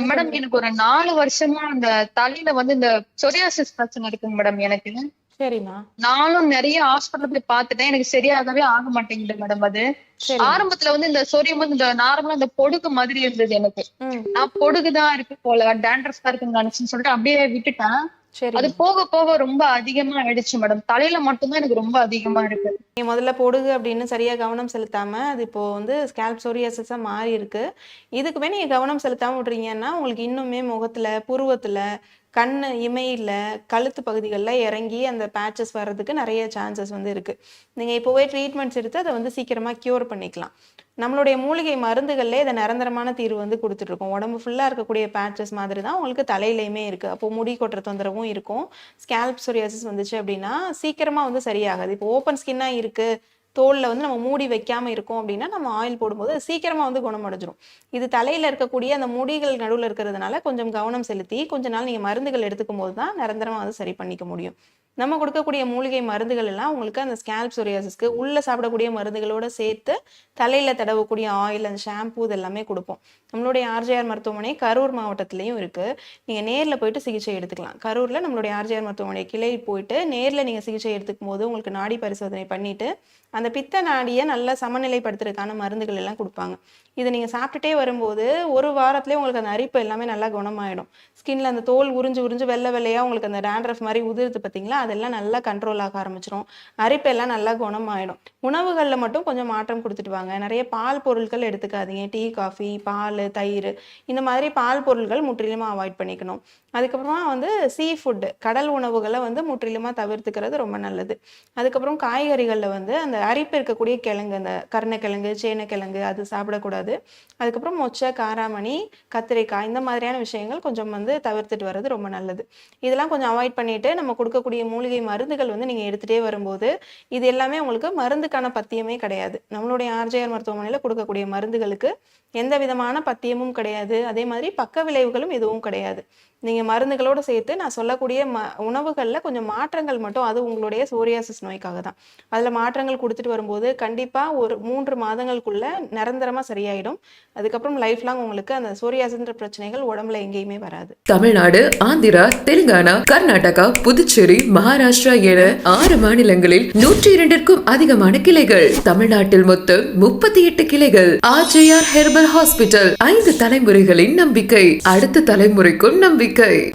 Madam? எனக்கு ஒரு நாலு வருஷமா அந்த தலையில வந்து இந்த சொரியாசிஸ் பிரச்சனை இருக்குங்க மேடம் எனக்கு. சரிம்மா. நானும் நிறைய ஹாஸ்பிட்டல் போய் பார்த்துட்டேன். எனக்கு சரியாகவே ஆக மாட்டேங்குது மேடம் அது. ஆரம்பத்துல வந்து இந்த சொரியும் போது இந்த நார்மலா இந்த பொடுகு மாதிரி இருந்தது எனக்கு. நான் பொடுகுதான் இருக்கு போல டேண்ட்ரஸ் தான் இருக்குன்னு நினைச்சுன்னு சொல்லிட்டு அப்படியே விட்டுட்டேன். அது போக போக ரொம்ப அதிகமா ஆயிடுச்சு மேடம். தலையில மட்டும்தான் எனக்கு ரொம்ப அதிகமா இருக்கு. நீ முதல்ல பொடுகு அப்படின்னு சரியா கவனம் செலுத்தாம அது இப்போ வந்து ஸ்கேல்ப் சோரியாசிஸா மாறி இருக்கு. இதுக்குமே நீங்க கவனம் செலுத்தாம விட்றீங்கன்னா உங்களுக்கு இன்னுமே முகத்துல புருவத்துல கண் இமையில் கழுத்து பகுதிகளில் இறங்கி அந்த பேச்சஸ் வர்றதுக்கு நிறைய சான்சஸ் வந்து இருக்குது நீங்கள் இப்போவே ட்ரீட்மெண்ட்ஸ் எடுத்து அதை வந்து சீக்கிரமாக க்யூர் பண்ணிக்கலாம். நம்மளுடைய மூலிகை மருந்துகளில் இதை நிரந்தரமான தீர்வு வந்து கொடுத்துட்ருக்கோம். உடம்பு ஃபுல்லாக இருக்கக்கூடிய பேச்சஸ் மாதிரி தான் உங்களுக்கு தலையிலையுமே இருக்குது அப்போ முடி கொட்டுற தொந்தரவும் இருக்கும். ஸ்கேல்ப் சொரியாசிஸ் வந்துச்சு அப்படின்னா சீக்கிரமாக வந்து சரியாகாது. இப்போ ஓப்பன் ஸ்கின்னாக இருக்குது தோலில் வந்து நம்ம மூடி வைக்காமல் இருக்கோம் அப்படின்னா நம்ம ஆயில் போடும்போது அது வந்து குணமடைஞ்சிரும். இது தலையில் இருக்கக்கூடிய அந்த முடிகள் நடுவில் இருக்கிறதுனால கொஞ்சம் கவனம் செலுத்தி கொஞ்ச நாள் நீங்கள் மருந்துகள் எடுத்துக்கும் போது தான் நிரந்தரமாக வந்து சரி பண்ணிக்க முடியும். நம்ம கொடுக்கக்கூடிய மூலிகை மருந்துகள் எல்லாம் உங்களுக்கு அந்த ஸ்கேல்ப் சொரியாசிஸ்க்கு உள்ள சாப்பிடக்கூடிய மருந்துகளோட சேர்த்து தலையில தடவக்கூடிய ஆயில் அந்த ஷாம்பூ இது எல்லாமே கொடுப்போம். நம்மளுடைய ஆர்ஜிஆர் மருத்துவமனை கரூர் மாவட்டத்திலையும் இருக்கு. நீங்க நேர்ல போயிட்டு சிகிச்சை எடுத்துக்கலாம். கரூர்ல நம்மளுடைய ஆர்ஜிஆர் மருத்துவமனை கிளை போயிட்டு நேர்ல நீங்க சிகிச்சை எடுத்துக்கும் போது உங்களுக்கு நாடி பரிசோதனை பண்ணிட்டு அந்த பித்த நாடியை நல்லா சமநிலைப்படுத்துறதுக்கான மருந்துகள் எல்லாம் கொடுப்பாங்க. இதை நீங்கள் சாப்பிட்டுட்டே வரும்போது ஒரு வாரத்திலே உங்களுக்கு அந்த அரிப்பு எல்லாமே நல்லா குணமாயிடும். ஸ்கின்ல அந்த தோல் உறிஞ்சு உறிஞ்சு வெள்ளை வெள்ளையாக உங்களுக்கு அந்த டேண்ட்ரஃப் மாதிரி உதிருது பார்த்தீங்களா அதெல்லாம் நல்லா கண்ட்ரோல் ஆக ஆரம்பிச்சிடும் அரிப்பெல்லாம் நல்லா குணமாயிடும். உணவுகளில் மட்டும் கொஞ்சம் மாற்றம் கொடுத்துட்டு வாங்க. நிறைய பால் பொருட்கள் எடுத்துக்காதீங்க. டீ காஃபி பால் தயிர் இந்த மாதிரி பால் பொருட்கள் முற்றிலுமாக அவாய்ட் பண்ணிக்கணும். அதுக்கப்புறமா வந்து சீ ஃபுட்டு கடல் உணவுகளை வந்து முற்றிலுமாக தவிர்த்துக்கிறது ரொம்ப நல்லது. அதுக்கப்புறம் காய்கறிகளில் வந்து அந்த அரிப்பு இருக்கக்கூடிய கிழங்கு அந்த கருணக்கிழங்கு சேனக்கிழங்கு அது சாப்பிடக்கூடாது. அதுக்கப்புறம் மொச்சை காராமணி கத்திரிக்காய் இந்த மாதிரியான விஷயங்கள் கொஞ்சம் வந்து தவிர்த்துட்டு வர்றது ரொம்ப நல்லது. இதெல்லாம் கொஞ்சம் அவாய்ட் பண்ணிட்டு நம்ம கொடுக்கக்கூடிய மூலிகை மருந்துகள் வந்து நீங்கள் எடுத்துகிட்டே வரும்போது இது எல்லாமே உங்களுக்கு மருந்துக்கான பத்தியமே கிடையாது. நம்மளுடைய ஆர்ஜிஆர் மருத்துவமனையில் கொடுக்கக்கூடிய மருந்துகளுக்கு எந்த விதமான பத்தியமும் கிடையாது. அதே மாதிரி பக்க விளைவுகளும் எதுவும் கிடையாது. நீங்கள் மருந்துகளோடு சேர்த்து நான் சொல்லக்கூடிய ம உணவுகளில் கொஞ்சம் மாற்றங்கள் மட்டும் அது உங்களுடைய சோரியாசிஸ் நோய்க்காக தான். அதில் மாற்றங்கள் கொடுத்துட்டு வரும்போது கண்டிப்பாக ஒரு மூன்று மாதங்களுக்குள்ளே நிரந்தரமாக சரியாயிடும். அதுக்கப்புறம் லைஃப் லாங் உங்களுக்கு அந்த சோரியாசின்ற பிரச்சனைகள் உடம்புல எங்கேயுமே வராது. தமிழ்நாடு ஆந்திரா தெலுங்கானா கர்நாடகா புதுச்சேரி மகாராஷ்டிரா என ஆறு மாநிலங்களில் நூற்றி இரண்டிற்கும் அதிகமான கிளைகள். தமிழ்நாட்டில் மொத்தம் முப்பத்தி எட்டு கிளைகள். ஆர்ஜேஆர் ஹெர்பல் ஹாஸ்பிட்டல் ஐந்து தலைமுறைகளின் நம்பிக்கை. அடுத்த தலைமுறைக்கும் நம்பிக்கை.